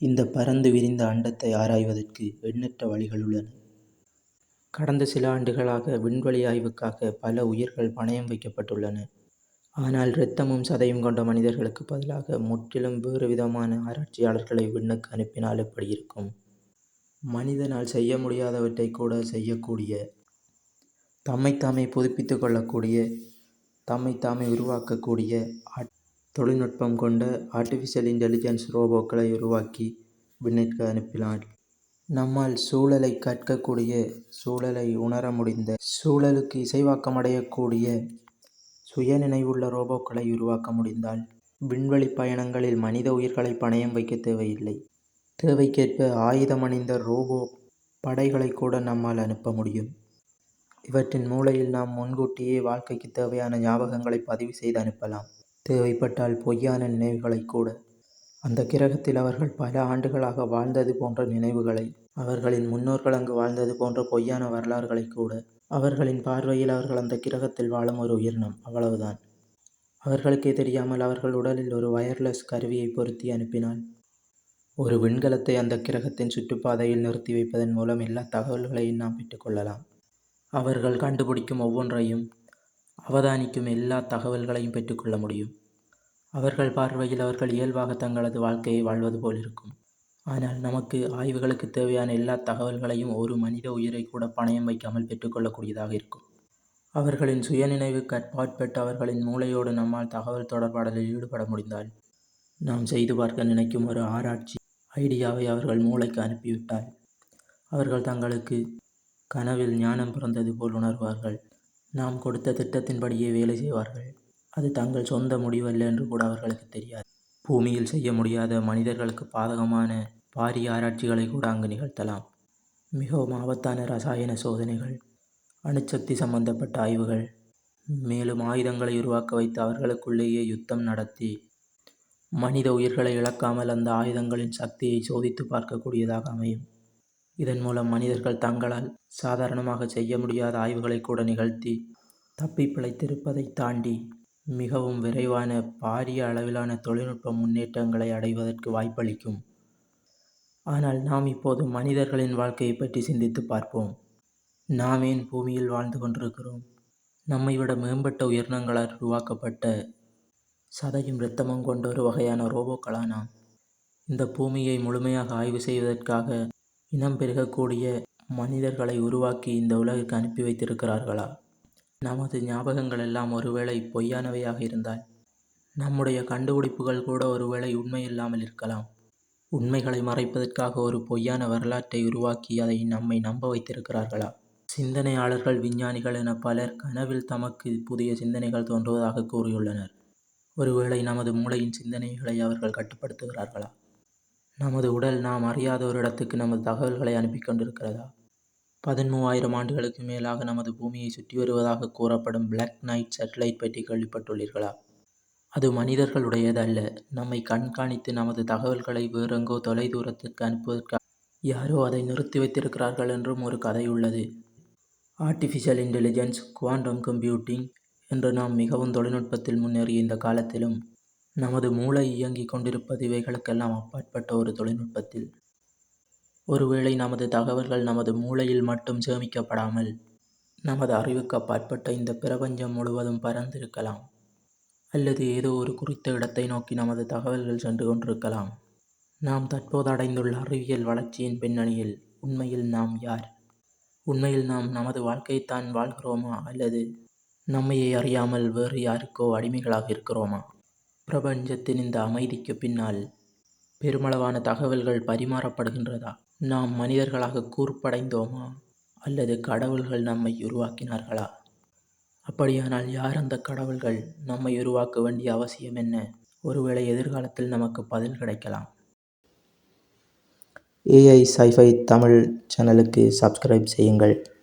இந்த பரந்து விரிந்த அண்டத்தை ஆராய்வதற்கு எண்ணற்ற வழிகள் உள்ளன. கடந்த சில ஆண்டுகளாக விண்வெளி ஆய்வுக்காக பல உயிர்கள் பணயம் வைக்கப்பட்டுள்ளன. ஆனால் இரத்தமும் சதையும் கொண்ட மனிதர்களுக்கு பதிலாக முற்றிலும் வேறுவிதமான ஆராய்ச்சியாளர்களை விண்ணுக்கு அனுப்பினால் எப்படி இருக்கும்? மனிதனால் செய்ய முடியாதவற்றை கூட செய்யக்கூடிய, தம்மைத்தாமே புதுப்பித்து கொள்ளக்கூடிய, தம்மைத்தாமே உருவாக்கக்கூடிய தொழில்நுட்பம் கொண்ட ஆர்டிஃபிஷியல் இன்டெலிஜென்ஸ் ரோபோக்களை உருவாக்கி விண்ணிற்கு அனுப்பினார் நம்மால் சூழலைக் கற்கக்கூடிய, சூழலை உணர முடிந்த, சூழலுக்கு இசைவாக்கமடையக்கூடிய சுயநினைவுள்ள ரோபோக்களை உருவாக்க முடிந்தால், விண்வெளி பயணங்களில் மனித உயிர்களை பணயம் வைக்க தேவையில்லை. தேவைக்கேற்ப ஆயுதமணிந்த ரோபோ படைகளைக் கூட நம்மால் அனுப்ப முடியும். இவற்றின் மூளையில் நாம் முன்கூட்டியே வாழ்க்கைக்குத் தேவையான ஞாபகங்களைப் பதிவு செய்து அனுப்பலாம். தேவைப்பட்டால் பொய்யான நினைவுகளைக் கூட. அந்த கிரகத்தில் அவர்கள் பல ஆண்டுகளாக வாழ்ந்தது போன்ற நினைவுகளை, அவர்களின் முன்னோர்கள் அங்கு வாழ்ந்தது போன்ற பொய்யான வரலாறுகளை கூட. அவர்களின் பார்வையில் அவர்கள் அந்த கிரகத்தில் வாழும் ஒரு உயிரினம். அவ்வளவுதான். அவர்களுக்கே தெரியாமல் அவர்கள் உடலில் ஒரு வயர்லெஸ் கருவியைப் பொருத்தி அனுப்பினால், ஒரு விண்கலத்தை அந்த கிரகத்தின் சுற்றுப்பாதையில் நிறுத்தி வைப்பதன் மூலம் எல்லா தகவல்களையும் நாம் பெற்றுக்கொள்ளலாம் அவர்கள் கண்டுபிடிக்கும் ஒவ்வொன்றையும், அவதானிக்கும் எல்லாத் தகவல்களையும் பெற்றுக்கொள்ள முடியும். அவர்கள் பார்வையில் அவர்கள் இயல்பாக தங்களது வாழ்க்கையை வாழ்வது போல் இருக்கும் ஆனால் நமக்கு, ஆய்வுகளுக்கு தேவையான எல்லாத் தகவல்களையும் ஒரு மனித உயிரை கூட பணயம் வைக்காமல் பெற்றுக்கொள்ளக்கூடியதாக இருக்கும். அவர்களின் சுயநினைவு கட்பாட்பட்டு அவர்களின் மூளையோடு நம்மால் தகவல் தொடர்பாடலில் ஈடுபட முடிந்தால், நாம் செய்து பார்க்க நினைக்கும் ஒரு ஆராய்ச்சி ஐடியாவை அவர்கள் மூளைக்கு அனுப்பிவிட்டால், அவர்கள் தங்களுக்கு கனவில் ஞானம் பிறந்தது போல் உணர்வார்கள். நாம் கொடுத்த திட்டத்தின்படியே வேலை செய்வார்கள். அது தங்கள் சொந்த முடிவல்ல என்று கூட அவர்களுக்கு தெரியாது. பூமியில் செய்ய முடியாத, மனிதர்களுக்கு பாதகமான பாரிய ஆராய்ச்சிகளை கூட அங்கு நிகழ்த்தலாம். மிகவும் ஆபத்தான ரசாயன சோதனைகள், அணுசக்தி சம்பந்தப்பட்ட ஆய்வுகள், மேலும் ஆயுதங்களை உருவாக்க வைத்து அவர்களுக்குள்ளேயே யுத்தம் நடத்தி, மனித உயிர்களை இழக்காமல் அந்த ஆயுதங்களின் சக்தியை சோதித்துப் பார்க்கக்கூடியதாக அமையும். இதன் மூலம் மனிதர்கள் தங்களால் சாதாரணமாக செய்ய முடியாத ஆய்வுகளை கூட நிகழ்த்தி, தப்பி பிழைத்திருப்பதைத் தாண்டி, மிகவும் விரைவான, பாரிய அளவிலான தொழில்நுட்ப முன்னேற்றங்களை அடைவதற்கு வாய்ப்பளிக்கும். ஆனால் நாம் இப்போது மனிதர்களின் வாழ்க்கையை பற்றி சிந்தித்துப் பார்ப்போம். நாம் ஏன் பூமியில் வாழ்ந்து கொண்டிருக்கிறோம்? நம்மை விட மேம்பட்ட உயிரினங்களால் உருவாக்கப்பட்ட, சதையும் இரத்தமும் கொண்ட ஒரு வகையான ரோபோக்களா நாம்? பூமியை முழுமையாக ஆய்வு செய்வதற்காக இனம் பெருகக்கூடிய மனிதர்களை உருவாக்கி இந்த உலகிற்கு அனுப்பி வைத்திருக்கிறார்களா? நமது ஞாபகங்களெல்லாம் ஒருவேளை பொய்யானவையாக இருந்தால், நம்முடைய கண்டுபிடிப்புகள் கூட ஒருவேளை உண்மையில்லாமல் இருக்கலாம். உண்மைகளை மறைப்பதற்காக ஒரு பொய்யான வரலாற்றை உருவாக்கி அதை நம்மை நம்ப வைத்திருக்கிறார்களா? சிந்தனையாளர்கள், விஞ்ஞானிகள் என பலர் கனவில் தமக்கு புதிய சிந்தனைகள் தோன்றுவதாகக் கூறியுள்ளனர். ஒருவேளை நமது மூளையின் சிந்தனைகளை அவர்கள் கட்டுப்படுத்துகிறார்களா? நமது உடல் நாம் அறியாத ஒரு இடத்துக்கு நமது தகவல்களை அனுப்பிக் கொண்டிருக்கிறதா? பதின்மூவாயிரம் ஆண்டுகளுக்கு மேலாக நமது பூமியை சுற்றி வருவதாக கூறப்படும் பிளாக் நைட் சேட்டலைட் பற்றி கேள்விப்பட்டுள்ளீர்களா? அது மனிதர்களுடையது அல்ல. நம்மை கண்காணித்து நமது தகவல்களை வேறெங்கோ தொலைதூரத்திற்கு அனுப்புவதற்காக யாரோ அதை நிறுத்தி வைத்திருக்கிறார்கள் என்றும் ஒரு கதை உள்ளது. ஆர்டிஃபிஷியல் இன்டெலிஜென்ஸ், குவாண்டம் கம்ப்யூட்டிங் என்று நாம் மிகவும் தொழில்நுட்பத்தில் முன்னேறிய இந்த காலத்திலும், நமது மூளை இயங்கிக் கொண்டிருப்பது இவைகளுக்கெல்லாம் அப்பாற்பட்ட ஒரு தொழில்நுட்பத்தில். ஒருவேளை நமது தகவல்கள் நமது மூளையில் மட்டும் சேமிக்கப்படாமல், நமது அறிவுக்கு அப்பாற்பட்ட இந்த பிரபஞ்சம் முழுவதும் பறந்திருக்கலாம் அல்லது ஏதோ ஒரு குறித்த இடத்தை நோக்கி நமது தகவல்கள் சென்று கொண்டிருக்கலாம். நாம் தற்போது அடைந்துள்ள அறிவியல் வளர்ச்சியின் பின்னணியில், உண்மையில் நாம் யார்? உண்மையில் நாம் நமது வாழ்க்கையைத்தான் வாழ்கிறோமா அல்லது நம்மையை அறியாமல் வேறு யாருக்கோ அடிமைகளாக இருக்கிறோமா? பிரபஞ்சத்தின் இந்த அமைதிக்கு பின்னால், பெருமளவான தகவல்கள் பரிமாறப்படுகின்றதா? நாம் மனிதர்களாக கூர்ப்படைந்தோமா அல்லது கடவுள்கள் நம்மை உருவாக்கினார்களா? அப்படியானால் யார் அந்த கடவுள்கள்? நம்மை உருவாக்க வேண்டிய அவசியம் என்ன? ஒருவேளை எதிர்காலத்தில் நமக்கு பதில் கிடைக்கலாம். ஏஐ சைஃபை தமிழ் சேனலுக்கு சப்ஸ்கிரைப் செய்யுங்கள்.